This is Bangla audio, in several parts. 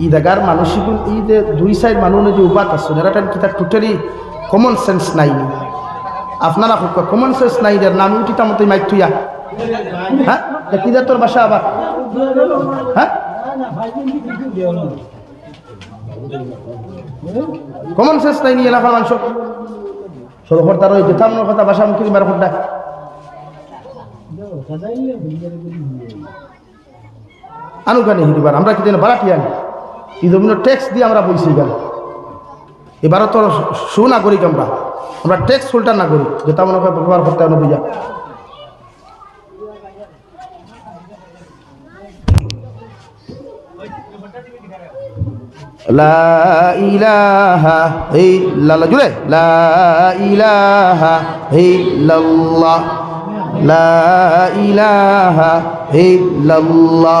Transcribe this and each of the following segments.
জায়গার মানুষগুলো যে দুই সাইড মানুষ যে উপাত আছে এরা কিতা টোটালি কমন সেন্স নাই। আপনারা কমন সেন্স নাই এর নাম উঠিতা মতো মাইক তুইয়া হ্যাঁ? কি যে তোর বাসা আবার? হ্যাঁ? কমন সেন্স নাই নি এলাকার মানুষ। সরকার তার ওই যেতাম কথা বাসা মুখে বার করতে আনুগানি হিদিবার আমরা কি যেন বাড়াটি আনি ইদমনো ট্যাক্স দিয়ে আমরা বলছি গেল এবারও তো শু না করি আমরা। আমরা ট্যাক্স হোল্ডার নাগরিক, যেটা মনে হয় ব্যবহার করতে হবে বুঝা লা ইলাহা ইল্লাল্লাহ, জুড়ে। লা ইলাহা ইল্লাল্লাহ।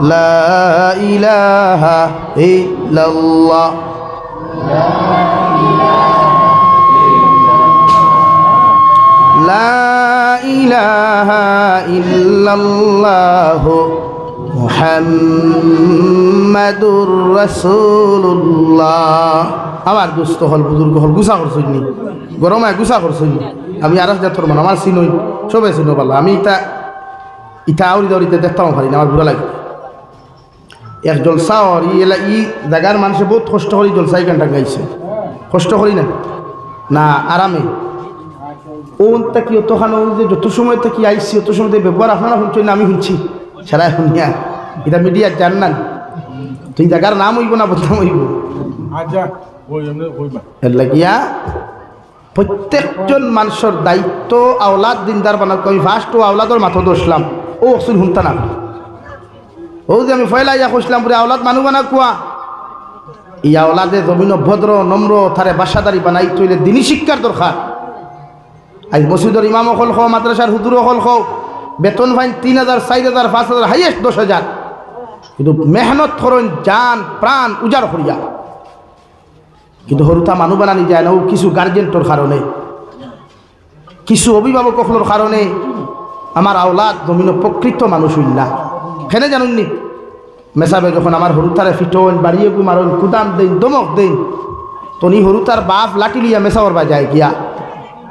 لا إله إلا الله لا إله إلا الله لا إله إلا الله لا إله إلا الله لا إله إلا الله মুহাম্মাদুর রাসূলুল্লাহ আমার দুস্থ হল বুজুর্গ হল গুসা করছইনি গরমায় গুসা করছইনি আমি আর জাতর মান আমার চিনই সবে চিনো পারলো আমি ইটা ইটা আউরি দাউরিতে দেখতাম পারি না আমার বুড়া লাগে এক জলসা আর ই এলা ই জায়গার মানুষে বহুত কষ্ট করি জলসা এই গানটা গাইছে। কষ্ট করি না? না আরামে ওন তাকি অতখানো যে যত সময় থেকে আইসি অত সময় থেকে ব্যবহার আপনারা শুনছেন না আমি শুনছি। সারা শুনিয়া। এটা মিডিয়ার জান না। তুই জায়গার নাম হইব না বদনাম হইব? আচ্ছা এর লাগিয়া প্রত্যেকজন মানুষের দায়িত্ব আওলাদ দিনদার বানাত আমি ফার্স্ট ও আওলাদর মাথা দোষলাম ও অসুল শুনতা না। ও যে আমি ফয়লা ইয়া কইসলাম পুরে আওলাদ মানু বানা কুয়া এই আওলাদে জমিন ভদ্র নম্র থারে বাসাদারি বানাই তৈলে দিনী শিক্ষার দরকার। আজ মসজিদর ইমাম অকল খাও মাদ্রাসার হুদুর অকল খাও বেতন ফাইন তিন হাজার, চার হাজার, পাঁচ হাজার, হাইয়েস্ট দশ হাজার। কিন্তু মেহনত করেন, জান, প্রাণ উজাড় করিয়া। কিন্তু সৰুতা মানুহ বানানি যায় না, ও কিছু গার্জেন্টর কারণে, কিছু অভিভাবকসকলের কারণে, আমার আওলাদ জমিন প্রকৃত মানুষ হইল না ফেনে জানুননি মেসাবে যখন আমার হরুতারে ফিটন বাড়িয়ে মারন, কুদাম দেন দমক দেন তনি হরুতার বাপ লাঠি লিয়া মেসাওয়ার বা যায় গিয়া।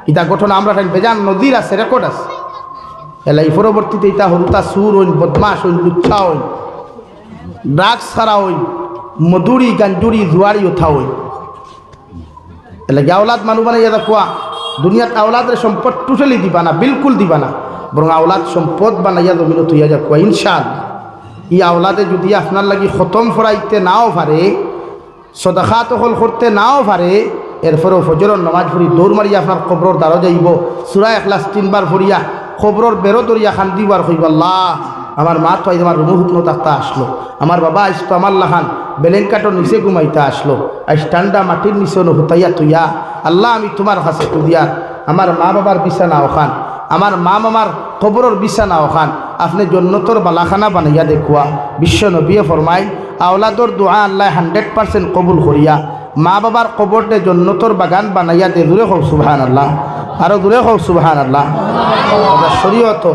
ইটা ঘটনা আমরা ঠাই বেজান নদীর আছে, রেকর্ড আছে। এলা এই পরবর্তীতে ইটা হরুতা সুর হইন বদমাস হইন, লুচ্ছা হইন, ড্রাগস ছাড়া হইন, মধুরি, গাঞ্জুরি, জুয়ারি উঠা হইন। এলাকি আওলাদ মানুষ মানে ইয়াদা কোয়া দুনিয়াত আওলাদের সম্পদ টোটালি দিবা না বিলকুল দিবা না বরং আওলাদ সম্পদ বানাইয়া জমিন তুইয়া যা কোয়া ইনশাল ই আওলাদে যদি আপনার লাগি খতম ফরাইতে নাও পারে, সদাখাত হল করতে নাও পারে, এরপরেও ফজরের নমাজ ফুরি দৌড় মারিয়া আপনার কবরর দ্বারা যাইব। সুরা একলাস তিনবার ফুরিয়া খবরর বেরো দরিয়া খান দিবার হইব। আল্লাহ, আমার মা তো আমার রুমু হুকনো তাক্তা আসলো। আমার বাবা আসতো আমার লাহান বেলেঙ্কাটোর নিচে ঘুমাইতে আসলো। আজ ঠান্ডা মাটির নিচে হুতাইয়া তুইয়া আল্লাহ, আমি তোমার কাছে তুদিয়ার আমার মা বাবার বিছানা ওখান আমার মা মামার কবরর বিছানা ওখান আপনি জন্নতর বালাখানা বানাইয়া দেখুয়া। বিশ্ব নবীয়ে ফরমাই আওলাদর দোয়া আল্লাহ হান্ড্রেড পার্সেন্ট কবুল করিয়া মা বাবার কবরটে জন্নতর বাগান বানাইয়া দে। দূরে হোক সুবাহান আল্লাহ আরও দূরে হোক সুবাহান আল্লাহ শরীয়ত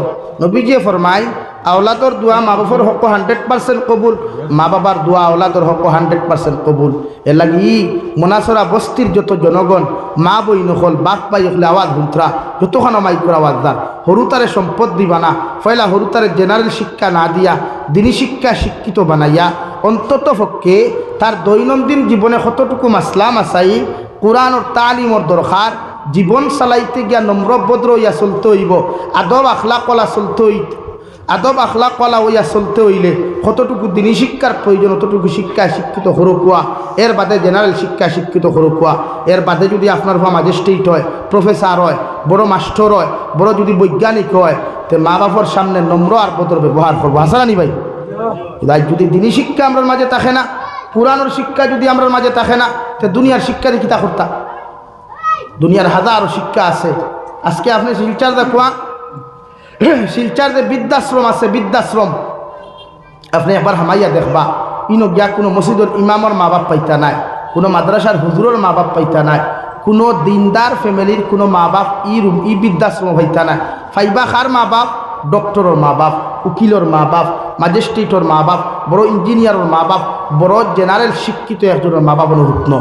নবীজিয়ে ফরমাই আওলাদর দোয়া মা বাবার হক হান্ড্রেড পার্সেন্ট কবুল, মা বাবার দোয়া আওলাদর হক হান্ড্রেড পার্সেন্ট কবুল। এ ই মনাসরা বস্তির যত জনগণ, মা বই নকল, বাপ পাই হলে আওয়াজ হুন্ত্রা যতক্ষণ মাইকুর আওয়াজ দার হরুতারে সম্পদ দিবা না পয়লা হরুতারে জেনারেল শিক্ষা না দিয়া, দিনী শিক্ষা শিক্ষিত বানাইয়া, অন্তত পক্ষে তার দৈনন্দিন জীবনে কতটুকু মাসলাম আসাই কোরআনর তালিমর দরকার জীবন চালাইতে গিয়া নম্র ইয়া চলতে হইব আদব আখলা কলা চলতে হইত আদব আখলা কলা হইয়া চলতে হইলে কতটুকু দিনী শিক্ষার প্রয়োজন, অতটুকু শিক্ষা শিক্ষিত হরকুয়া এর বাদে জেনারেল শিক্ষা শিক্ষিত হরকুয়া এর বাদে যদি আপনার ভাবা ম্যাজিস্ট্রেট হয় প্রফেসর হয়, বড় মাস্টার হয়, বড় যদি বৈজ্ঞানিক হয়, তে মা বাবার সামনে নম্র আর ভদ্র ব্যবহার করব। হাসানি ভাই? তাই যদি দিনী শিক্ষা আমরার মাঝে থাকে না, পুরানোর শিক্ষা যদি আমরার মাঝে থাকে না, তো দুনিয়ার শিক্ষা দেখি তা করতা? দুনিয়ার হাজারো শিক্ষা আছে। আজকে আপনি শিলচার দেখুয়া শিলচার যে বৃদ্ধাশ্রম আছে, বৃদ্ধাশ্রম। আপনি একবার হামাইয়া দেখবা, ইনো গিয়া কোনো মসজিদর ইমামর মা বাপ পাইতা নাই, কোনো মাদ্রাসার হুজুরের মা বাপ পাইতা নাই, কোনো দিনদার ফ্যামিলির কোনো মা বাপ ই রুম ই বৃদ্ধাশ্রম হইতা নাই। ফাইবা খার মা বাপ ডক্টরের মা বাপ উকিলর মা বাপ ম্যাজিস্ট্রেটর মা বাপ বড় ইঞ্জিনিয়ারের মা বাপ বড় জেনারেল শিক্ষিত একজনের মা বাপ অনুরূপ্ন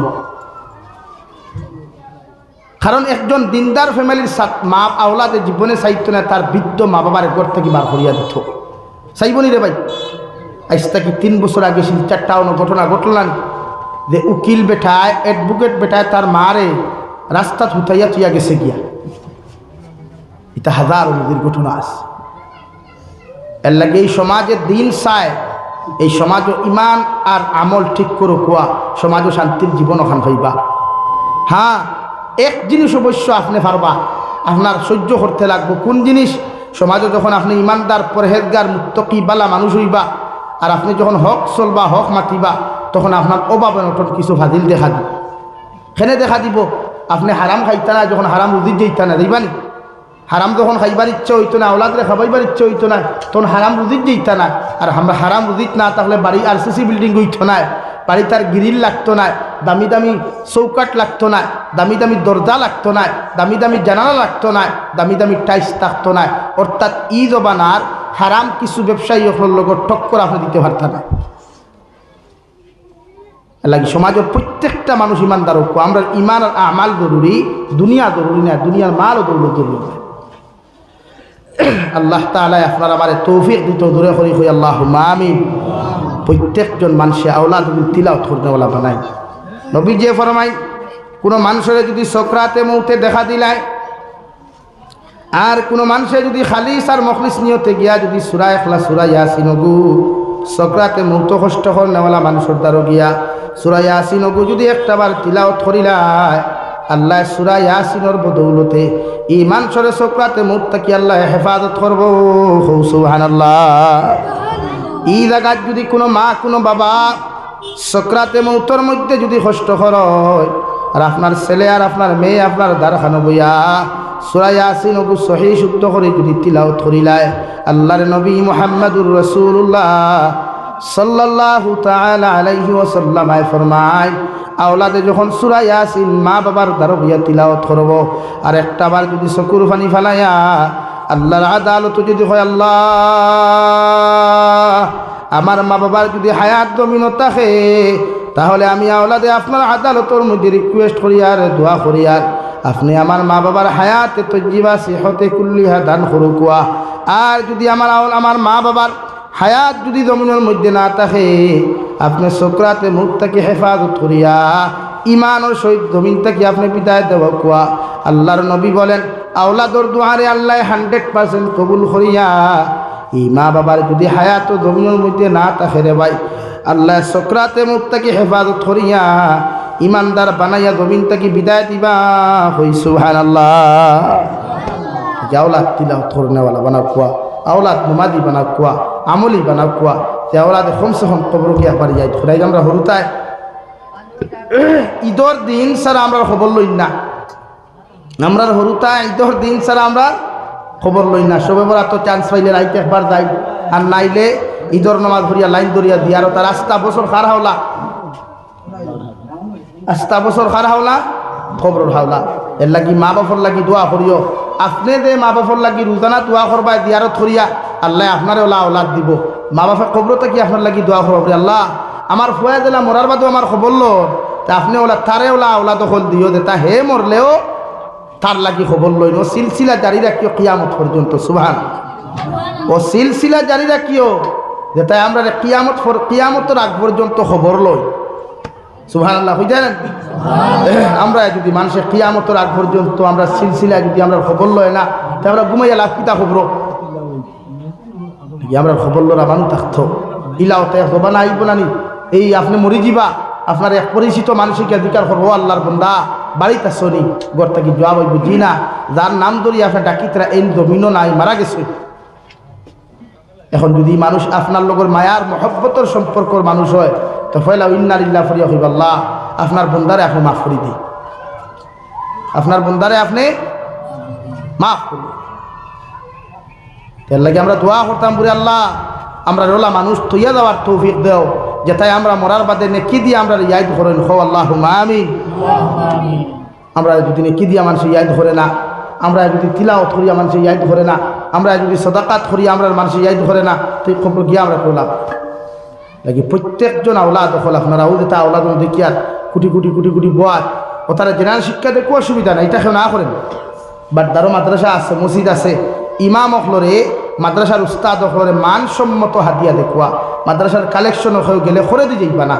কারণ একজন দিনদার ফ্যামিলির মা আওলাদে জীবনে চাইতো না তার বৃদ্ধ মা বাবার ঘর থেকে বার করিয়া দিত। চাইবনি রে ভাই? আজ থেকে তিন বছর আগে শিলচারটা অন্য ঘটনা ঘটল না যে উকিল বেটায় অ্যাডভোকেট বেটায় তার মারে রাস্তা থুতাইয়া তুইয়া গেছে গিয়া। এটা হাজার নদীর ঘটনা আছে এর লাগে এই সমাজের দিন চায়, এই সমাজ ইমান আর আমল ঠিক করে কোয়া সমাজ শান্তির জীবন ওখান পাইবা হ্যাঁ এক জিনিস অবশ্য আপনি পারবা। আপনার সহ্য করতে লাগবো। কোন জিনিস? সমাজে যখন আপনি ইমানদার, পরহেজগার মুক্তকি বালা মানুষ হইবা, আর আপনি যখন হক চলবা, হক মাতিবা, তখন আপনার অভাব নটন কিছু ফাজিল দেখা দিব। সেনে দেখা দিব? আপনি হারাম খাইতা না, যখন হারাম রুদির যেইতা না, দিবানি? হারাম যখন খাইবার ইচ্ছা হইতো না ওলাদরে খাবাইবার ইচ্ছা হইতো না, তখন হারাম রুদিত যেইতা না। আর হারাম রুদিত না, তাহলে বাড়ি আর সিসি বিল্ডিং হইতো না, বাড়ি তার গিরিল লাগতো না দামি দামি চৌকাট লাগতো না দামি দামি দরজা লাগতো না দামি দামি জানালা লাগতো না দামি দামি টাইস থাকতো না অর্থাৎ ই জবানার হারাম কিছু ব্যবসায়ী হলোর লগত টক্কর আপনি দিতে পারত না। লাগে সমাজের প্রত্যেকটা মানুষ ইমানদার ঐক্য আমরা ইমান আর আমাল জরুরি, দুনিয়া জরুরি না, দুনিয়ার মালও দৌলত জরুরি না। আল্লাহ তালাই আপনার আমার তৌফিক দিত, দূরে করি হই আল্লাহ মামিন প্রত্যেকজন মানুষে আওলা যদি তিলাও থরনেওয়ালা বানাই নবী যে ফরমাই কোনো মানুষের যদি সক্রাতে মৌতে দেখা দিলায় আর কোনো মানুষে যদি খালিস আর মখলিস নিয়তে গিয়া যদি সুরা এখলা সুরা ইয়াসিনগু সক্রাতে মৌত কষ্ট কর নেওয়ালা মানুষের দ্বারও গিয়া সুরা ইয়াসিনগু যদি একটা বার তিলাও থরিলায় আল্লাহ সুরা ইয়াসিনর বদৌলতে ই মানুষের সক্রাতে মৌত থাকি আল্লাহ হেফাজত করব। সুহান আল্লাহ ই জায়গাত যদি কোনো মা কোনো বাবা সক্রাতে মৌতর মধ্যে যদি কষ্ট হয় আর আপনার ছেলে আর আপনার মেয়ে, আপনার দ্বারখানো বইয়া সুরাই আসিন ওগু সহি শুদ্ধ করে যদি তিলাও থরিলায় আল্লাহর নবী মোহাম্মদুর রসুল্লাহ তাআলা আলাইহি ওয়াসাল্লাম আয় ফরমায়, আওলাদে যখন সূরা ইয়াসিন মা বাবার দ্বারা বইয়া তিলাওয়াত করব, আর একটা বার যদি চকুর পানি ফেলাইয়া আল্লাহর আদালত যদি হয় আল্লাহ আমার মা বাবার যদি হায়াত জমিন থাকে, তাহলে আমি আওলাদে আপনার আদালতের মধ্যে রিকোয়েস্ট করি আর দোয়া করি আর। আপনি আমার মা বাবার হায়াতে তজ্জিবা সেহতে কুল্লিহা দান করুকুয়া আর যদি আমার আমার মা বাবার হায়াত যদি জমিনের মধ্যে না থাকে, আপনি সকরাতে মুখটাকে হেফাজত করিয়া ইমানের সহিত জমিনটাকে আপনি বিদায় দেব কুয়া আল্লাহর নবী বলেন, আওলাদর দুয়ারে আল্লাহ হান্ড্রেড পার্সেন্ট কবুল করিয়া এই মা বাবার যদি হায়াত জমিনের মধ্যে না থাকে রে ভাই, আল্লাহ সকরাতে মুখটাকে হেফাজত করিয়া ইমানদার বানাইয়া জমিন থেকে বিদায় দিবা। হই সুহান আল্লাহ আওলাদ তিলা থর নেওয়ালা বানা কুয়া, আওলাদ নুমাদি বানা কুয়া, আমলি বানা কুয়া, যে আওলাদ কমসে কম গিয়া পারি যাই খোদাই আমরা হরুতায় ঈদর দিন স্যার আমরা খবর লই না। আমরা হরুতা ঈদর দিন স্যার আমরা খবর লই না। সবে বরা তো চান্স পাইলে রাইতে একবার যাই। আর নাইলে ঈদর নমাজ ভরিয়া লাইন ধরিয়া দিয়ে আর তার রাস্তা বছর খার হাওলা। আস্তা বছর খার হাওলা খবর হাওলা। এর লাগি মা বাপর লাগি দোয়া করিও। আপনি দে মা বাপর লাগি রোজানা দোয়া করবা দিয়ারও থরিয়া আল্লাহ আপনারে ওলা ওলাদ দিব। মা বাপের খবরতে কি আপনার লাগি দোয়া করবা বলি, আল্লাহ? আমার ফুয়া দিলা মরার বাদেও আমার খবর লো তা আপনি ওলা তারে ওলা ওলা দখল দিও দে। তা হে মরলেও তার লাগি খবর লইন ও সিলসিলা জারি রাখিও কিয়ামত পর্যন্ত সুভান ও সিলসিলা জারি রাখিও যে তাই আমরা কিয়ামত কিয়ামতের আগ পর্যন্ত খবর লই। সুহান আল্লাহ হয়ে যায় আমরা যদি মানুষের কিয়ামতের আগ পর্যন্ত আমরা সিলসিলায় যদি আমরা খবর লয় না তা আমরা ঘুমাইয়া লাভ কিতা খবর। আমরা খবর লরা মানুষ থাকতো ইলাওতে হবা না আইব এই আপনি মরি যাবা আপনার এক পরিচিত মানুষকে অধিকার করব আল্লাহর বন্দা। বাড়িতে আসনি গড় থেকে জবাব হইব জি না। যার নাম ধরি আপনার ডাকিতরা, এই জমিনও নাই, মারা গেছে। এখন যদি মানুষ আপনার লগর মায়ার মহব্বতর সম্পর্কর মানুষ হয়, তো ফয়লা ইন্নারিল্লাহ ফরিয়া হইব আল্লাহ আপনার বন্দারে আপনি মাফ করি দিই আপনার বন্দারে আপনি মাফ করি এর লাগে আমরা দোয়া করতাম বলে আল্লাহ, আমরা রোলা মানুষ তৈয়া দেওয়ার তৌফিক দেও। যেটাই আমরা মরার বাদে নেকি দিয়ে আমরা ইয়াদ করেন হো আল্লাহ আমি আমরা যদি নেকি দিয়া মানুষ ইয়াদ করে না? আমরা যদি তিলাওত করিয়া মানুষ ইয়াদ করে না? আমরা যদি সদাকাত করি, আমরা মানুষ ইয়াদ করে না? তুই খবর গিয়ে আমরা করলাম লাগি প্রত্যেকজন আওলাদ দখল আপনারা ও যেটা আওলাদ দেখিয়ার কোটি কুটি কুটি কুটি বোয়াত? ও তারা জেনারেল শিক্ষা দেখো অসুবিধা নাই, এটা কেউ না করেন। বাট দারো মাদ্রাসা আছে, মসজিদ আছে। ইমাম অখলরে মাদ্রাসার উস্তাদ অখলরে মানসম্মত হাতিয়া দেখুয়া মাদ্রাসার কালেকশন হয়ে গেলে করে দিয়ে যাইবা না।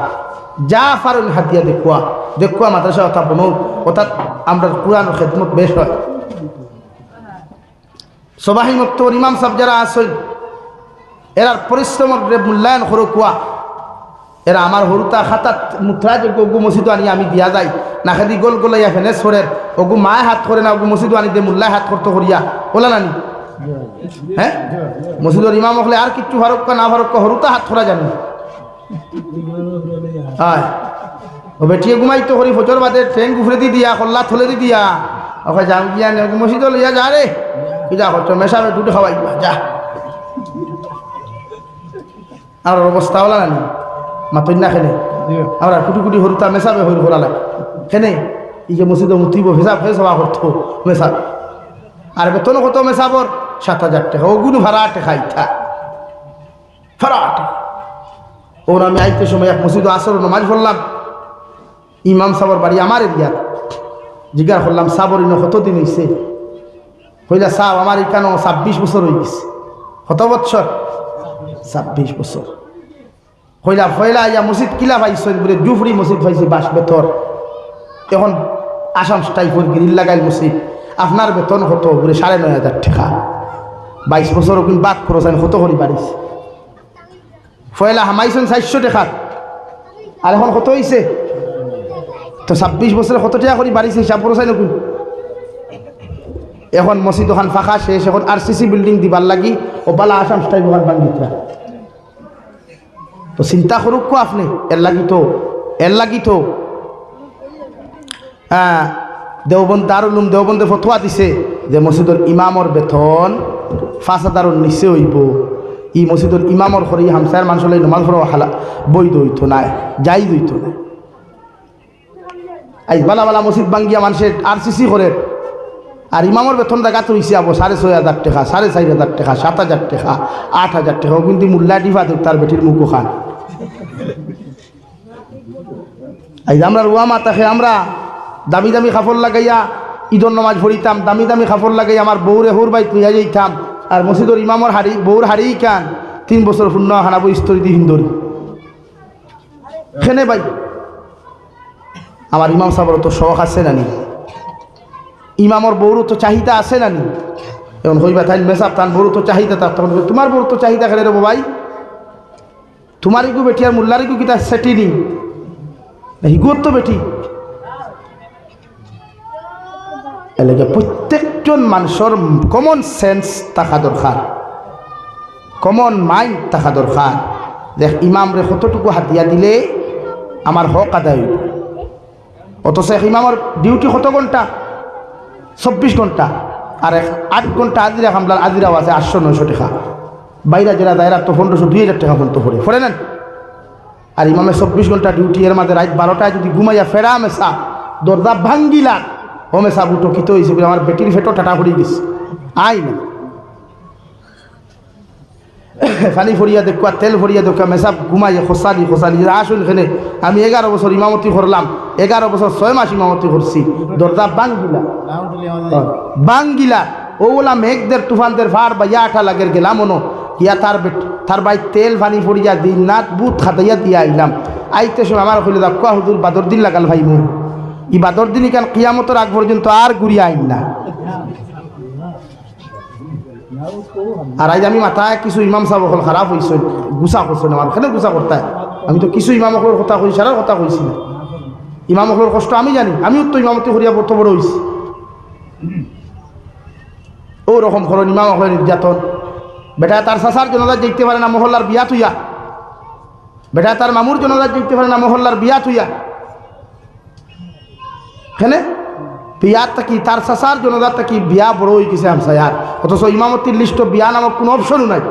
যা পারেন হাতিয়া দেখুয়া। দেখুয়া মাদ্রাসা কথা বনৌ অর্থাৎ আমরা কোরআন খেদমত বেশ হয়। সবাহি মুক্ত ইমাম সাহেব যারা আসেন এরার পরিশ্রমের মূল্যায়ন করো কুয়া, এরা আমার হরুতা খাতাত মুথরা যে গগু মসজিদ আনি আমি দিয়া যাই। না খাদি গোল গোলাইয়া ফেনে সরের ওগু মায় হাত করে না ওগু মসজিদ আনি দে মুল্লায় হাত করতে করিয়া। ওলা নানি? হ্যাঁ? মসজিদর ইমাম হলে আর কিচ্ছু ফারুক না ফারুক হরুতা হাত করা জানি। হয় ও বেটিয়ে ঘুমাইতো করি ফজর বাদে ট্রেন গুফরে দি দিয়া কল্লা থলে দি দিয়া। ওকে যাম গিয়া মসজিদ লইয়া যা রে। যা করছ মেশাবে টুটে খাওয়াই যা। আর অবস্থা হলা নানি মাতই না খেলে। আমরা কুটি কুটি হরুতা মেসাবে হইর হলালে খেনে ই যে মসজিদে মুতিব হিসাব হয়ে সবা করতো মেসাব আর বেতন কত মেসাবর সাত হাজার টাকা। ও গুণ ভাড়া টাকা ইথা ভাড়া টাকা ওর আমি আইতে সময় এক মসজিদ আসর, নমাজ পড়লাম। ইমাম সাবর বাড়ি আমার এরিয়ার জিজ্ঞার করলাম, সাবর ইন কতদিন হয়েছে কইলা, সাব, আমার এখানে ছাব্বিশ বছর হয়ে গেছে। কত বছর ছাব্বিশ বছর। কইলা, ফয়লা ইয়া মসজিদ কিলা পাইছেন বলে, জুফরি মসজিদ পাইছি, বাস বেতর। এখন আসাম স্টাইফর গ্রিল লাগাইল মসজিদ। আপনার বেতন কত? বলে, সাড়ে নয় হাজার টাকা। বাইশ বছর কিন্তু বাদ খরচ আমি কত করি পারিস ফয়লা হামাইছেন চারশো টাকা। আর এখন কত হয়েছে তো ছাব্বিশ বছরে কত টাকা করে বাড়িছে হিসাব করছেন নকুন এখন মসজিদ ওখান ফাঁকা শেষ, এখন আর সি সি বিল্ডিং দিবার লাগি ও বালা আসাম স্টাইল ওখান বাঙ্গিত্রা তো চিন্তা করুক কো আপনি এর লাগি তো এর লাগি তো। হ্যাঁ দেওবন্দ দারুলুম দেওবন্দে ফতোয়া দিছে যে মসজিদর ইমামর বেতন পাঁচ হাজারের নিচে হইব। ই মসজিদর ইমামর করে হামসার মানুষের নমাজ পড়া হালা বৈধ হইত নাই, যাই হইত না বালা বালা মসজিদ বাঙ্গিয়া মানুষের আর সিসি করে। আর ইমামর বেতন দেখা তো হইছে আবো, সাড়ে ছয় হাজার টাকা, সাড়ে চার হাজার টাকা, সাত হাজার টাকা, আট হাজার টাকা কিন্তু মূল্যা দেব তার বেটির মুখো খান আমরা রুয়া মাতাকে আমরা দামি দামি কাপড় লাগাইয়া ঈদর নমাজ ভরিতাম দামি দামি কাপড় লাগাই আমার বউরে হুর বাই তুইয়া যাইতাম। আর মসজিদর ইমামর হাড়ি বউর হাড়ি কান? তিন বছর শূন্য হানাবো স্তরি দি হিন্দরি। খেনে ভাই। আমার ইমাম সাহেবের তো শখ আছে নানি ইমামর বউরও তো চাহিদা আছে নানি এখন হইবা তাই মেসাব তান বড় তো চাহিদা, তার তখন তোমার বড় তো চাহিদা খেলে রেবো ভাই? তোমার ইগু বেটি আর মোল্লার ইগু কিতা সেটি নি হিগুর তো বেটি? এলাকা প্রত্যেকজন মানুষের কমন সেন্স থাকা দরকার কমন মাইন্ড থাকা দরকার দেখ ইমামরে কতটুকু হাতিয়া দিলে আমার হক আদায় অথচ এক ইমামর ডিউটি কত ঘণ্টা চব্বিশ ঘণ্টা আর এক আট ঘণ্টা আজিরা কামলার আজিরাও আছে আটশো নয়শো টাকা। বাইরা যারা দায়রা তো পনেরোশো, দুই হাজার টাকা পর্যন্ত পড়ে পড়ে নেন আর ইমামে চব্বিশ ঘণ্টা ডিউটি এর মাঝে রাত বারোটায় যদি ঘুমাইয়া ফেরা মেসা দরজা ভাঙ্গিলা ও মেসা বুটো কিত হয়েছে বলে আমার বেটির ফেটো টাটা ফুরিয়ে দিস আই না। ফানি ফরিয়া দেখুয়া তেল ফরিয়া দেখুয়া মেসাব ঘুমাই খোসালি খোসালি। আসুন এখানে আমি এগারো বছর ইমামতি করলাম এগারো বছর ছয় মাস ইমামতি করছি। দরজা বাঙ্গিলা। বাঙ্গিলা ওগুলা মেঘদের তুফানদের ভার বা ইয়া আঠা লাগের গেলাম মনো ইয়া তার বেট তার বাই তেল ফানি ফরিয়া দিন নাত বুত খাতাইয়া দিয়া আইলাম। আইতে সময় আমার কইলে দাও কোয়া হুজুর বাদর দিন লাগাল ভাই মু ই বাদর দিন কেন কিয়ামতর আগ পর্যন্ত আর ঘুরিয়ে আইন না। আর আজ আমি মাথায় কিছু ইমাম সাহেব হল খারাপ হয়েছে গুসা করছে না আমার কেন গুসা করতে। আমি তো কিছু ইমাম অকলের কথা কইছি সারার কথা কইছি না। ইমাম অকলের কষ্ট আমি জানি, আমিও তো ইমামতি করিয়া বর্ত বড় হয়েছি ও রকম করেন ইমাম অকলের নির্যাতন বেটা তার সাসার জনতা দেখতে পারে না মহল্লার বিয়া তুইয়া বেটা তার মামুর জনতা দেখতে পারে না মহল্লার বিয়া তুইয়া কেনে? বিয়ার থাকি তার সাসার জনতার থাকি বিয়া বড় হয়ে গেছে আমসায়ার অথচ ইমামতির লিস্ট বিয়া নামক কোনো অপশনও নাই।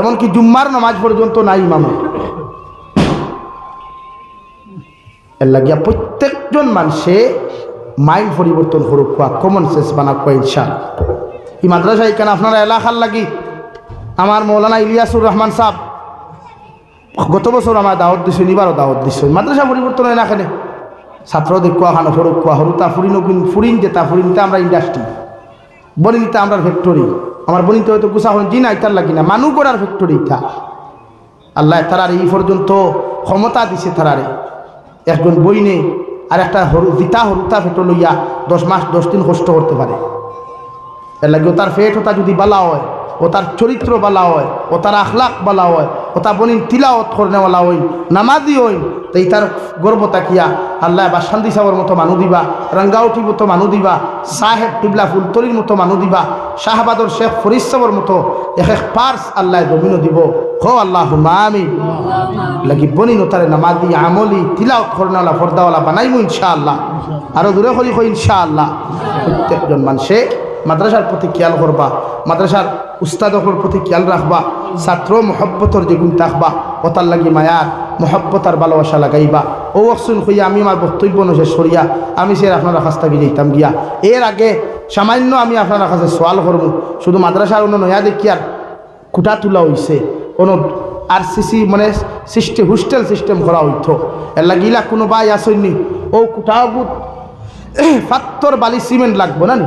এমনকি জুম্মার নামাজ পর্যন্ত নাই ইমামত। এর লাগিয়া প্রত্যেকজন মানুষে মাইন্ড পরিবর্তন করুক কোয়া কমন সেন্স বানা কোয়া ইনশাল এই মাদ্রাসা এখানে আপনারা এলাকার লাগি আমার মৌলানা ইলিয়াসুর রহমান সাহ গত বছর আমার দাওয়াত দিছেন এবারও দাওয়াত দিচ্ছেন মাদ্রাসা পরিবর্তন হয় না এখানে ছাত্র দেখুয়া খানো ফরুক কোয়া হরুতা ফুরিন ফুরিন যেতা ফুরিনতে আমরা ইন্ডাস্ট্রি বনিতে আমরা ফ্যাক্টরি আমার বনিতে হয়তো গুছা হন, জি না ইতার লাগি না। মানু করার ফ্যাক্টরি ইটা আল্লাহ তারার এই পর্যন্ত ক্ষমতা দিছে তারারে। একজন বইনে আর একটা হরু, জিতা হরুতা ফেটো লইয়া দশ মাস, দশ দিন কষ্ট করতে পারে। এর লাগে তার ফেট ওটা যদি বালা হয়, ও তার চরিত্র বালা হয়, ও তার আখলাক বালা হয় ও তার বনিন তিলাওত করনেওয়ালা হইন, নামাজি হইন। তো এই তার গর্ব তাকিয়া আল্লাহ বা শান্তি সাহর মতো মানু দিবা রঙ্গাউটির মতো মানু দিবা, সাহেব টিবলা ফুলতরির মতো মানু দিবা, শাহবাদর শেখ ফরিদ সাহর মতো এক এক পার্স আল্লাহ জমিনও দিব। হো আল্লাহ মামি লাগি বনি নতারে নামাজি, আমলি তিলাওত করনেওয়ালা ফর্দাওয়ালা বানাইমু ইনশাআল্লাহ। আরও দূরে করি ইনশাআল্লাহ। প্রত্যেকজন মানুষে মাদ্রাসার প্রতি খেয়াল করবা। মাদ্রাসার উস্তাদকর প্রতি খেয়াল রাখবা, ছাত্র মহব্বতর যে গুণ থাকবা ওতার লাগি মায়ার মহব্বতার ভালোবাসা লাগাইবা। ও অকসুন হইয়া আমি আমার বক্তব্য নসে সরিয়া আমি সে আপনার কাছ থেকে যেতাম গিয়া। এর আগে সামান্য আমি আপনার কাছে সোয়াল করব শুধু মাদ্রাসার অন্য নয়া দেখি আর খুঁটা তোলা হইছে। কোনো আর সিসি মানে সিস্টেম হোস্টেল সিস্টেম করা হইতো। এর লাগিলা কোনো বাই আসেননি ও কুটাও পাত্তর বালি সিমেন্ট লাগবো নি?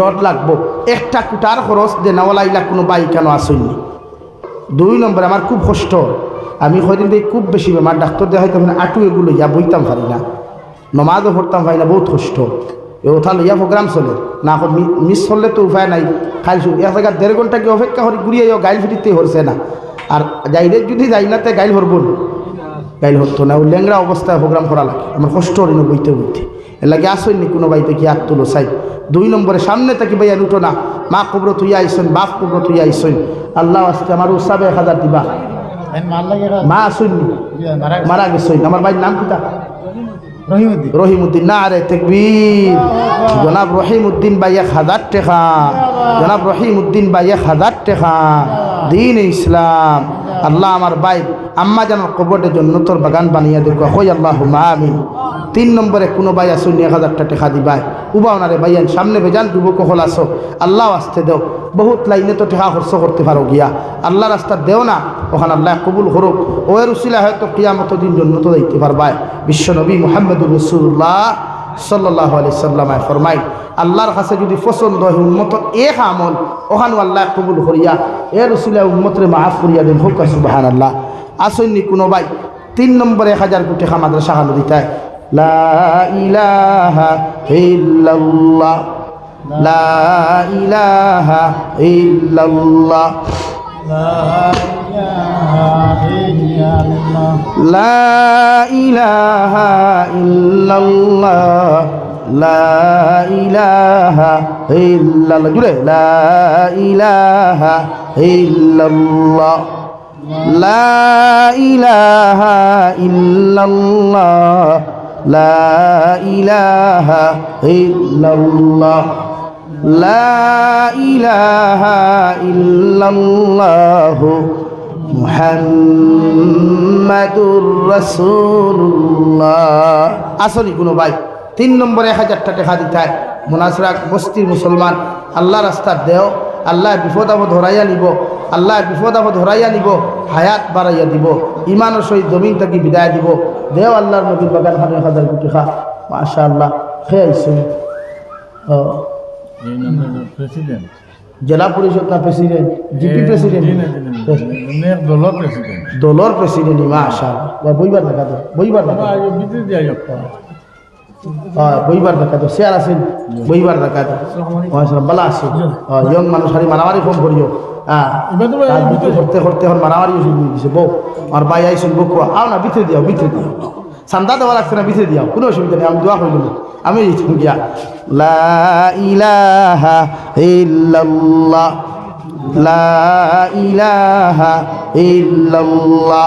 রড লাগবো। একটা কুটার খরচ দে নেওয়ালা ইলা কোনো বাই কেন আসেননি? দুই নম্বর আমার খুব কষ্ট। আমি কদিন দিয়ে খুব বেশি বেমার ডাক্তার দেওয়া হয়তো মানে আটু এগুলো ইয়া বইতাম পারি না। নমাজও পড়তাম পারি না, বহুত কষ্ট। এ ওথা লইয়া প্রোগ্রাম চলে। না মিস করলে তো উপায় নাই, খাইছো। এক জায়গা দেড় ঘণ্টা কি অপেক্ষা করি ঘুরিয়ে যাও গাইল ফিরিতে হরছে না। আর যাইলে যদি যাই না তে গাইল হরব না। গাইল হরতো না। ও ল্যাংরা অবস্থায় প্রোগ্রাম করা লাগে। আমার কষ্ট হরিণ বইতে বইতে। এর লাগে আসেননি কোনো বাইতে কি হাত তুলো, চাই। দুই নম্বরে সামনে থাকি ভাইয়া উঠো না। মা কবর তুই আইসন বাপ কবর তুই আইসন। আল্লাহ আসতে আমার উৎসাবে এক হাজার দিবা। মা আসুননি। মারা গেছই আমার ভাইয়ের নাম কিতা রহিমউদ্দিন না আরে তেকবীর। জনাব রহিমউদ্দিন ভাই এক হাজার টেকা। জনাব রহিমউদ্দিন ভাই এক হাজার টেকা। দিন ইসলাম। আল্লাহ আমার ভাই আম্মা জানার কবরের জন্য তোর বাগান বানিয়ে দেখো হই আল্লাহ আমি তিন নম্বরে কোনো ভাই আসুন এক হাজারটা টেকা দিবাই উবা ওনারে ভাইয়ান সামনে ভেজান যুবক হল আসো। আল্লাহ আসতে দেও। বহুত লাইনে তো টেকা খরচ করতে পারো গিয়া। আল্লাহ রাস্তা দেও না। ওখানে আল্লাহ কবুল করুক। ওয়ের উসিলা হয়তো কিয়ামত দিন জন্য তো দিতে পারবাই বিশ্ব নবী মোহাম্মদুর রসুল্লাহ সাল্লাহ আলি সাল্লামায় ফরমাই আল্লাহর কাছে যদি পছন্দ হয় উন্মত এক আমল ওখানে আল্লাহ কবুল করিয়া, এর উসিলা উন্মতরে মাফ করিয়া দেন। হোক সুবাহান আল্লাহ আসেননি কোনো ভাই তিন নম্বরে এক হাজার কোটি শাহানো দিতায় লা ইলাহা জুড়ে লা ইলাহা ইল্লাল্লাহ। লা ইলাহা ইল্লাল্লাহ, লা ইলাহা ইল্লাল্লাহ, লা ইলাহা ইল্লাল্লাহ মুহাম্মাদুর রাসূলুল্লাহ। আসনি কোনো ভাই, তিন নম্বরে হাজারটা টাকা দিতে হয়। মোনাসরা বস্তির মুসলমান, আল্লাহ রাস্তার দেও। আল্লাহ বিপদ আপদ ধরাইয়া নিব আল্লাহ বিপদ আপদ ধরাইয়া নিব হায়াত বাড়াইয়া দিব ইমানের সহিত জমিন থেকে বিদায় দিব। দেও আল্লাহর নবীর বাগান খানে হাজার কোটি খা। মাশা আল্লাহ খেয়ে আইসুন ও প্রেসিডেন্ট। জেলা পরিষদ না প্রেসিডেন্ট? GP president? দলৰ প্ৰেচিডেণ্ট দলর প্রেসিডেন্ট। ইমা আশা বা বইবার দেখা তো বইবার দেখা বইবার দেখা তো শেয়ার আছেন বইবার দেখা তো। বালা আছে ইয়ং মানুষ হারি মারামারি ফোন করিও। হ্যাঁ করতে করতে এখন মারামারি গেছে বউ। আর ভাই আইসুন বউ আও না ভিতরে দিও ভিতরে দিও সান্দা দেওয়া লাগছে না ভিতরে দিও কোনো অসুবিধা নেই আমি দোয়া করে দেবো আমি এই গিয়া লা ইলাহা ইল্লাল্লাহ লা ইলাহা ইল্লাল্লাহ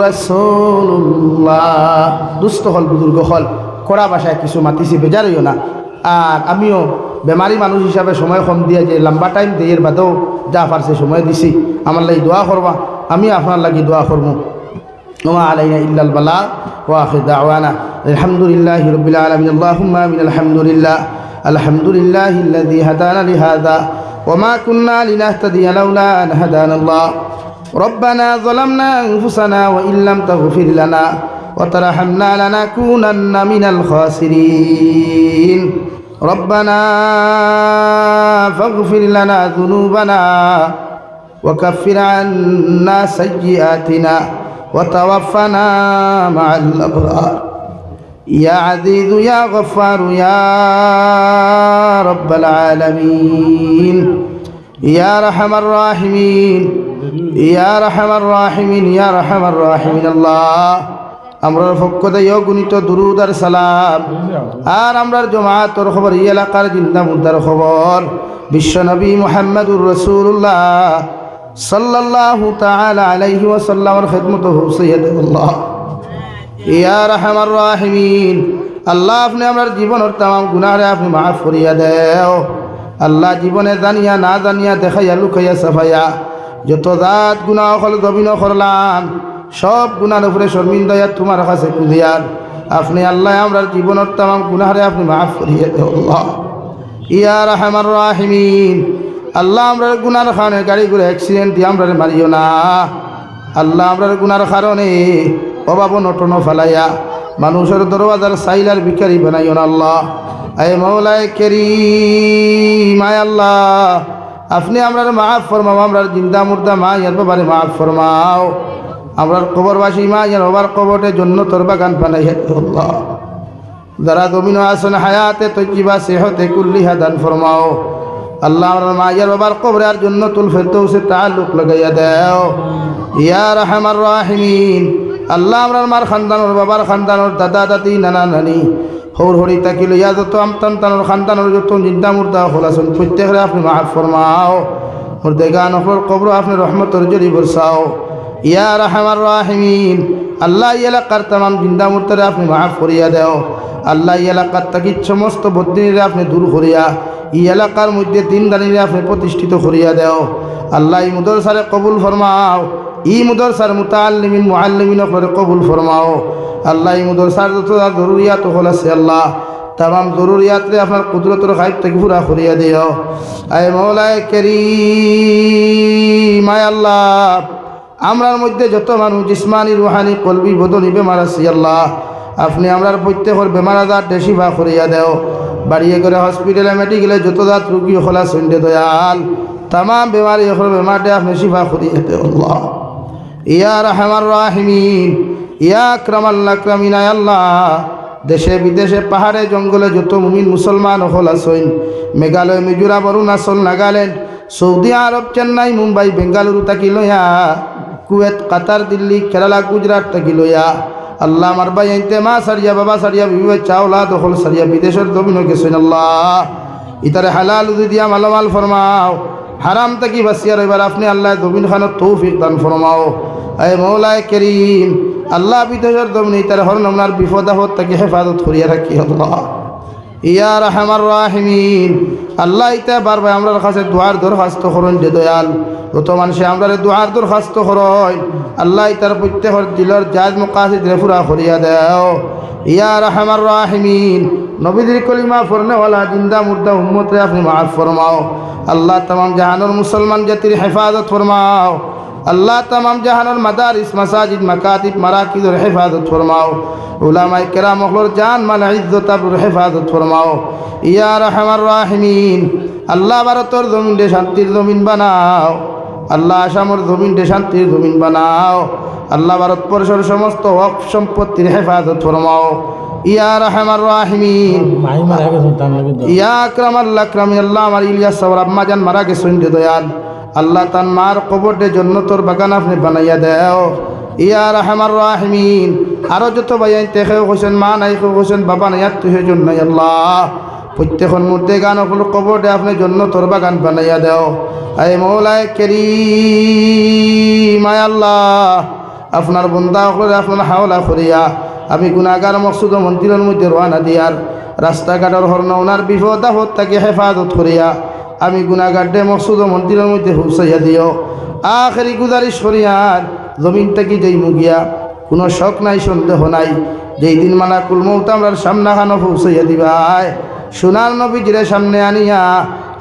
রাসূলুল্লাহ। দুস্থ হল, বুজুর্গ হল, কড়া ভাষায় কিছু মাতিছি, বেজার হইও না। আর আমিও বেমারি মানুষ হিসাবে সময় কম দিয়ে যে লম্বা টাইম দিয়ে বাদেও যা পারছে সময় দিছি। আমার লাগি দোয়া করবা। আমি আপনার লাগি দোয়া করব ওমা আলাইনা ইল্লাল বালা ওয়াহিদ দাওয়ানা আলহামদুলিল্লাহ রবিল আলমিন আল্লাহুম্মা আমিন আলহামদুলিল্লাহ আলহামদুলিল্লাহ الذي هدانا لهذا وما كنا لنهتدي لولا أن هدانا الله ربنا ظلمنا أنفسنا وإن لم تغفر لنا وترحمنا لنكونن من الخاسرين ربنا فاغفر لنا ذنوبنا وكفر عنا سيئاتنا وتوفنا مع الأبرار يا عزيز يا غفار يا رب العالمين يا رحم الراحمين يا رحم الراحمين يا رحم الراحمين الله আমরার পক্ষ দিয়ে গুণিত দুরুদ আর সালাম আর আমরার জমাতর খবর এই এলাকার জিন্দা মুদ্দার খবর বিশ্বনবী মোহাম্মদুর রসুল্লাহ সাল্লাল্লাহু তাআলা আলাইহি ওয়াসাল্লামের খিদমত হুসাইয়াদুল্লাহ ইয়া রাহমার রাহিমিন। আল্লাহ, আপনি আমার জীবনের তাম গুনাহরে আপনি মাফ করিয়া দেও। আল্লাহ জীবনে জানিয়া না জানিয়া দেখাইয়া, লুকাইয়া, সাফাইয়া যত জাত গুনাহ হল দবিন করলাম, সব গুনার উপরে শর্মিন্দাইয়া তোমার কাছে কুদিয়ার আপনি আল্লাহ, আমরা জীবনের তাম গুনাহরে আপনি মাফ করিয়া দেও আল্লাহ। ইয়া রাহমার রাহিমিন। আল্লাহ আমরা গুনার কারণে গাড়ি করে অ্যাক্সিডেন্ট দিয়ে আমরা মারিও না। আল্লাহ আমরা গুনার কারণে অভাব নটন ফেলাইয়া মানুষের দরওয়াজার সাইলার ভিকারি বানাইও না আল্লাহ। আয় মৌলায় কেরি মায় আল্লাহ। আপনি আমরার মাফ ফরমাও, আমরার জিন্দা মুর্দা মা ইয়ার বাবারে মাফ ফরমাও। আমরার কবরবাসী মা ইয়ার বাবার কবরে জন্য তোর বাগান আল্লাহ। যারা দমিন আসন হায়াতে তৈবা সেহতে কুল্লিহা দান ফরমাও। আল্লাহ আমার মায়ের বাবার কবরার জন্য তুল ফেরতে সে তাল্লুক লাগাইয়া দেও। ইয়া রহমার রাহিমিন। আল্লাহ আমার মার খানদানোর বাবার খানদানোর দাদা, দাদি, নানা, নানি। হৌর হরি তাকিল, ইয়া যত আমতান তানোর খানদানোর যত চিন্তা মুর্দা খোলাসন প্রত্যেকরে আপনি মাফ ফরমাও। মুর্দেগা নফর কবর, আপনি রহমতর জরি বরসাও। ইয়া রহমার রাহিমিন। আল্লাহ এলাকার তাম জিন্দা মুর্তারে আপনি মাফ করিয়া দেও। আল্লাহ এলাকার তাকি সমস্ত বদিনীরে আপনি দূর করিয়া। এই এলাকার মধ্যে তিন দানিরে আপনি প্রতিষ্ঠিত করিয়া দেও। আল্লাহ এই মুদরসারে কবুল ফরমাও। ই মুদরসার মুতাল্লিমিন মুআল্লিমিন করে কবুল ফরমাও। আল্লাহ এই মুদরসার যত জরুরিয়াত হল আছে আল্লাহ। তাম জরুরিয়াতরে আপনার কুদরতর খাইব থেকে পুরা করিয়া দিও। আয় মৌলায় কেরি মায় আল্লাহ। আমরার মধ্যে যত মানুষ জিসমানি, রুহানি, কলবি, বদনি, বেমার আছি আল্লাহ। আপনি আমরার প্রত্যেকের বেমার আজার দেশি বা করিয়া দেও। বাড়িয়ে করে হসপিটালে মেডিকেলে যত দাঁত রুগী হলা সন্ধ্যে দয়াল। তাম বেমারি হল বেমারটা আপনি শিফা করিয়া আল্লাহ। ইয়া রাহমার রাহিমিন, ইয়া আয় আল্লাহ। দেশে বিদেশে পাহাড়ে জঙ্গলে যত মুমিন মুসলমান হল আসইন মেঘালয়, মিজোরাম, অরুণাচল, নাগাল্যান্ড, সৌদি আরব, চেন্নাই, মুম্বাই, বেঙ্গালুরু তাকি লইয়া, কুয়েত, কাতার, দিল্লি, কেরালা, গুজরাট তাকি লইয়া। আল্লাহ আমার ভাই আইতে মা সারিয়া, বাবা সারিয়া, বিবি চাওলা দখল সারিয়া, বিদেশের দমিন গেছেন আল্লাহ। ইতারে হালাল উদি দিয়া মালামাল ফরমাও, হারাম তাকি বাসিয়া রইবার আপনি আল্লাহ দবিন খানত তৌফিক দান ফরমাও। এ মৌলায় করিম, আল্লাহ বিদেশের দমিন ইতারে হর নমনার বিপদ আপদ তাকে হেফাজত করিয়া রাখি আল্লাহ। ইয়া রাহমার রাহিমিন, আল্লাহ ইতা বারবার আমরা কাছে দুয়ার দরখাস্ত করুন যে দয়াল যত মানুষে আমরা দুয়ার দরখাস্ত করয় আল্লাহ ইতার প্রত্যেকের দিলর জাজ মুকাশিদ রেফুরা করিয়া দেও। ইয়া রাহমার রাহিমিন, নবীদের কলিমা ফরনেওয়ালা জিন্দা মুর্দা উম্মতরে আপনি মাফ ফরমাও। আল্লাহ তামাম জাহানুর মুসলমান জাতির হেফাজত ফরমাও। আল্লাহ তামাম জাহানুর মাদারিস, মাসাজিদ, মাকাতিব মারাকিদুর হেফাজত ফরমাও। উলামাই কেরাম অখলোর জান, মাল ইজ্জত হেফাজত ফরমাও। ইয়া রাহমার রাহিমিন, আল্লাহ ভারতর জমিন শান্তির জমিন বানাও। আল্লাহ আসামর জমিন দে শান্তির জমিন বানাও। আল্লাহ ভারতবর্ষের সমস্ত হক সম্পত্তির হেফাজত ফরমাও। ইয়া রাহমার রাহিমিন। তার। ইয়া আকরাম আল্লাহ আকরাম আল্লাহ আমার ইলিয়াস সাবর আম্মা জান মারা গেছেন দয়াল। আল্লাহ তান মার কবর দে জন্নতর বাগান আপনি বানাইয়া দেও। ইয়া রাহিমিন। যত তেখেও কৈছেন মা নাই বাবা নাই তুই জন্য আল্লাহ। মধ্যে গান হল কবর দে আপনি জন্নতর বাগান বানাইয়া দেও। আপনার বন্দা করে আপনার হাওলা করিয়া, আমি গুণাগার মকসুদ মন্দিরের মধ্যে রওনা দিয়ার রাস্তাঘাটের হর্ন ওনার বিপদ আপদ তাকে হেফাজত করিয়া, আমি গুণাগারডে মকসুদ মন্দিরের মধ্যে হুসাইয়া দিও। আখেরি গুজারিশ করিয়ার জমিন থেকে যেই মুগিয়া, কোনো শখ নাই, সন্দেহ নাই, যেই দিন মানা কুলমৌত আমরা সামনা খানো পৌঁছাইয়া দিবাই সোনার নবীজিরে সামনে আনিয়া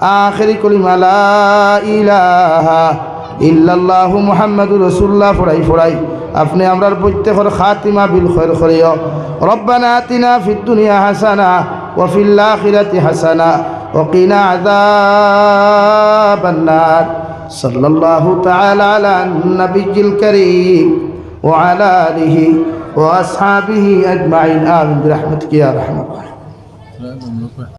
আখেরি কলিমালা ইলাহা ইল্লাল্লাহু মুহাম্মাদুর রাসূলুল্লাহ, ফরাই ফরাই। আপনি আমরার প্রত্যেকের খাতিমা বিল খৈর করিও। রব্বানা আতিনা ফিদ দুনিয়া হাসানা ওয়া ফিল আখিরাতি হাসানা ওয়া কিনা আযাবান নার। সাল্লাল্লাহু তাআলা আলা নবিয়্যিল কারীম ওয়া আলা আলিহি ওয়া আসহাবিহি আজমাইন। আমিন। বিরহমাতিকা ইয়া রাহিমিন